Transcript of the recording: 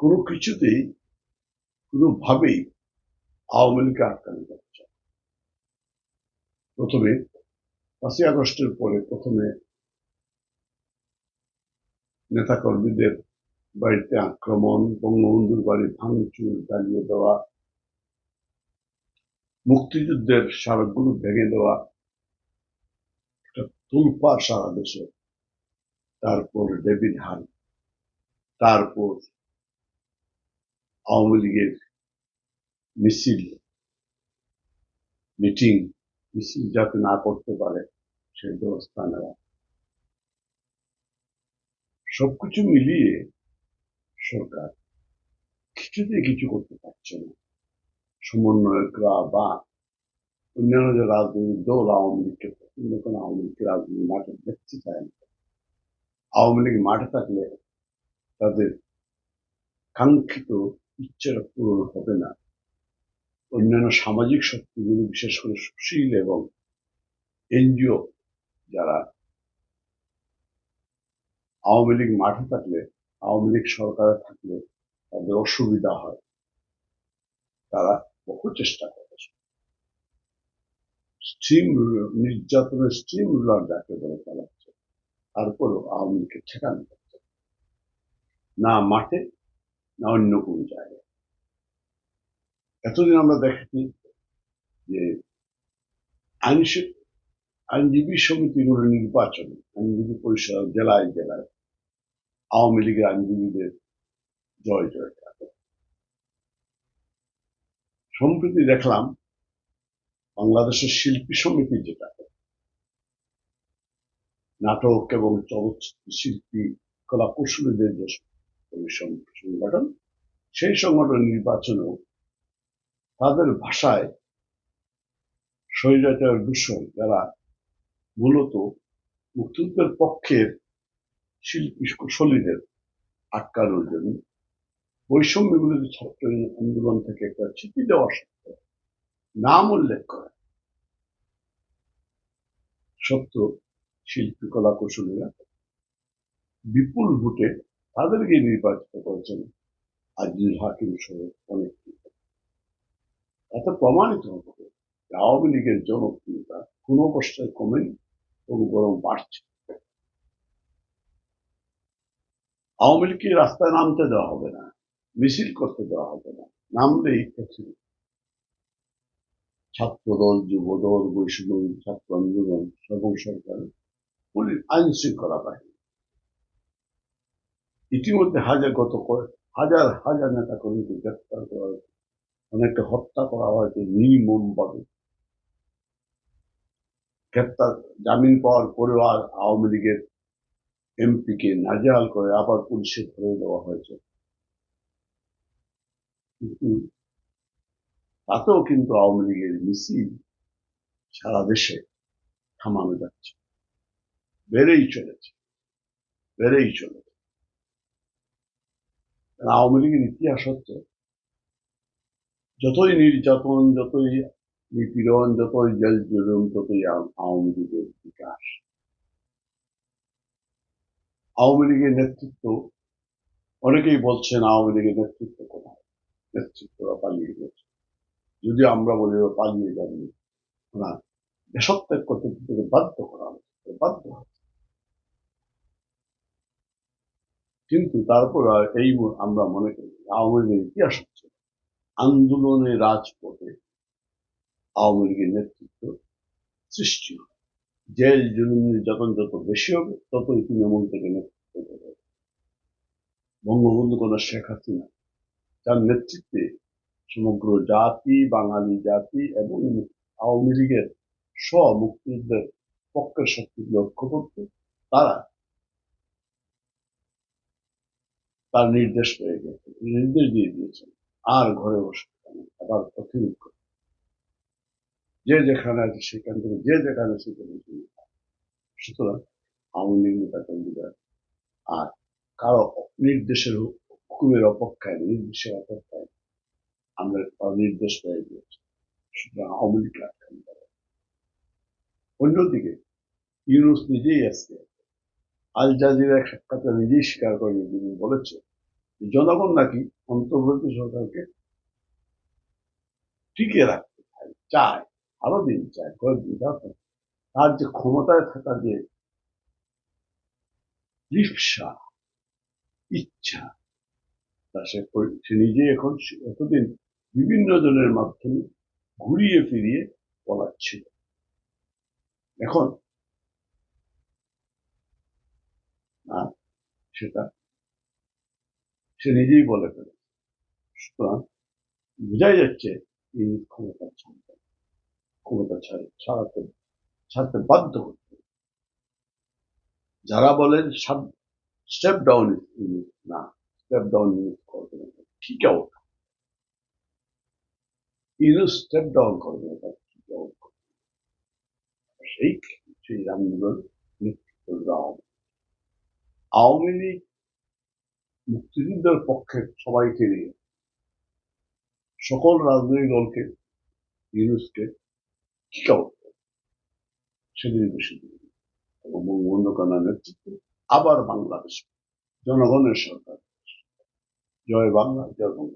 কোনো কিছুতেই, কোনোভাবেই আওয়ামী লীগকে আটকানো যাচ্ছে প্রথমে পাঁচই আগস্টের পরে প্রথমে নেতাকর্মীদের বাড়িতে আক্রমণ, বঙ্গবন্ধুর বাড়ি ভাঙচুর, জ্বালিয়ে দেওয়া, মুক্তিযুদ্ধের স্মারকগুলো ভেঙে দেওয়া, একটা তুলপার সারা দেশে। তারপর ডেভিড হাল তারপর আওয়ামী লীগের মিছিল মিটিং মিছিল যাতে না করতে পারে সেই ব্যবস্থা নেওয়া সবকিছু মিলিয়ে সরকার কিছুতেই কিছু করতে পারছে না সমন্বয়করা বা অন্যান্য যে রাজনৈতিক দল আওয়ামী লীগকে পছন্দ করে আওয়ামী লীগকে রাজনৈতিক মাঠে দেখতে চায় না আওয়ামী লীগ মাঠে থাকলে তাদের কাঙ্ক্ষিত ইচ্ছাটা পূরণ হবে না। অন্যান্য সামাজিক শক্তিগুলো, বিশেষ করে সুশীল এবং এনজিও যারা আওয়ামী লীগ মাঠে থাকলে, আওয়ামী লীগ সরকারে থাকলে তাদের অসুবিধা হয়। তারা বহু চেষ্টা করে। স্ট্রিম নির্যাতনের স্ট্রিম রুলার যাকে বলে চালাচ্ছে তারপরও আওয়ামী লীগকে ঠেকানো না। না মাঠে না অন্য কোনো জায়গায়। এতদিন আমরা দেখেছি যে আইন আইনজীবী সমিতিগুলো নির্বাচন, আইনজীবী পরিষদ, জেলায় জেলায় আওয়ামী লীগের আইনজীবীদের জয় জয় সম্প্রতি দেখলাম বাংলাদেশের শিল্পী সমিতি যেটা, নাটক এবং চলচ্চিত্র শিল্পী কলা কুশলীদের যে পরিসং- সংগঠন, সেই সংগঠন নির্বাচনেও তাদের ভাষায় স্বৈরাচার দূষণ যারা মূলত মুক্তিযুদ্ধের পক্ষের শিল্পী কুশলীদের আটকানোর জন্য বৈষম্য বিরোধী ছাত্র আন্দোলন থেকে একটা চিঠি দেওয়া সত্ত্বেও নাম উল্লেখ করে। সত্য শিল্পী কলা কুশলীরা বিপুল ভোটে তাদেরকে নির্বাচিত করেছেন আজিজুল হাকিম সহ অনেক এতে প্রমাণিত হবে আওয়ামী লীগের জনপ্রিয়তা কোনো অবস্থায় কমেনি এবং বরং বাড়ছে। আওয়ামী লীগকে রাস্তায় নামতে দেওয়া হবে না, মিছিল করতে দেওয়া হবে না, নামলেই প্রচুর ছাত্রদল, যুবদল বৈষম্য ছাত্র আন্দোলন এবং সরকার পুলিশ আইন শৃঙ্খলা বাহিনী। ইতিমধ্যে হাজার গত হাজার হাজার নেতা কর্মীকে গ্রেপ্তার করা হয়েছে। অনেককে হত্যা করা হয়েছে নির্মম ভাবে গ্রেপ্তার, জামিন পাওয়ার পরেও আর আওয়ামী লীগের এমপিকে নাজেহাল করে আবার পুলিশে ধরে দেওয়া হয়েছে। তাতেও কিন্তু আওয়ামী লীগের মিছিল সারা দেশে থামানো যাচ্ছে। বেড়েই চলেছে। বেড়েই চলেছে। আওয়ামী লীগের ইতিহাস হচ্ছে যতই নির্যাতন, যতই নিপীড়ন, যতই জেল জুলুম, ততই আওয়ামী লীগের বিকাশ। আওয়ামী লীগের নেতৃত্ব, অনেকেই বলছেন আওয়ামী লীগের নেতৃত্ব কোথায়? নেতৃত্বরা পালিয়ে গেছে। যদি আমরা বলি পালিয়ে যাবে ওরা দেশত্যাগ করতে বাধ্য করা হয়েছে, বাধ্য হয়েছে। কিন্তু তারপর এই আমরা মনে করি আওয়ামী লীগের ইতিহাস হচ্ছে আন্দোলনের রাজপথে আওয়ামী লীগের নেতৃত্ব সৃষ্টি হয় জেল জুলুম নির্যাতন যত বেশি হবে, ততই তৃণমূল থেকে নেতৃত্ব দেবে বঙ্গবন্ধু কন্যা শেখ হাসিনা যার নেতৃত্বে সমগ্র জাতি, বাঙালি জাতি এবং আওয়ামী লীগের স্ব মুক্তিযুদ্ধের পক্ষের শক্তি লক্ষ্য করতে তারা তার নির্দেশ পেয়ে গেছে নির্দেশ দিয়ে দিয়েছেন, আর ঘরে বসে আবার প্রতিরোধ যে যেখানে আছে সেখান থেকে, যে যেখানে সেখানে যাও। সুতরাং আওয়ামী লীগ নেতা কর্মীরা আর কারও নির্দেশের হুকুমের অপেক্ষায়, নির্দেশের অপেক্ষায় আমরা নির্দেশ পেয়ে গিয়েছি সুতরাং আওয়ামী না। অন্যদিকে, ইউনুস নিজেই আজকে আল জাজিরা সাক্ষাতে নিজেই স্বীকার করে তিনি বলেছে জনগণ নাকি অন্তর্বর্তী সরকারকে টিকে রাখতে চায় চায়, আরও দিন চায় কয়েকদিন তার যে ক্ষমতায় থাকার যে লিপসা ইচ্ছা, তা সে সে নিজে এখন এতদিন বিভিন্ন জনের মাধ্যমে ঘুরিয়ে ফিরিয়ে বলাচ্ছিল এখন সেটা সে নিজেই বলে ফেলে সুতরাং বোঝাই যাচ্ছে এই ক্ষমতা ছাড়বে ক্ষমতা ছাড়, ছাড়াতে, ছাড়তে বাধ্য হচ্ছে। যারা বলেন স্টেপ ডাউন না স্টেপ ডাউন করবে না, ঠিক আউট ইউনো স্টেপ ডাউন করবে না ঠিক আউট সেই সেই আন্দোলন নেতৃত্ব দেওয়া হবে। আওয়ামী লীগ মুক্তিযুদ্ধের পক্ষে সবাইকে নিয়ে, সকল রাজনৈতিক দলকে, ইউনুসকে কিক সেদিন বেশি এবং বঙ্গবন্ধু কন্যার নেতৃত্বে আবার বাংলাদেশ, জনগণের সরকার। জয় বাংলা, জয় বঙ্গ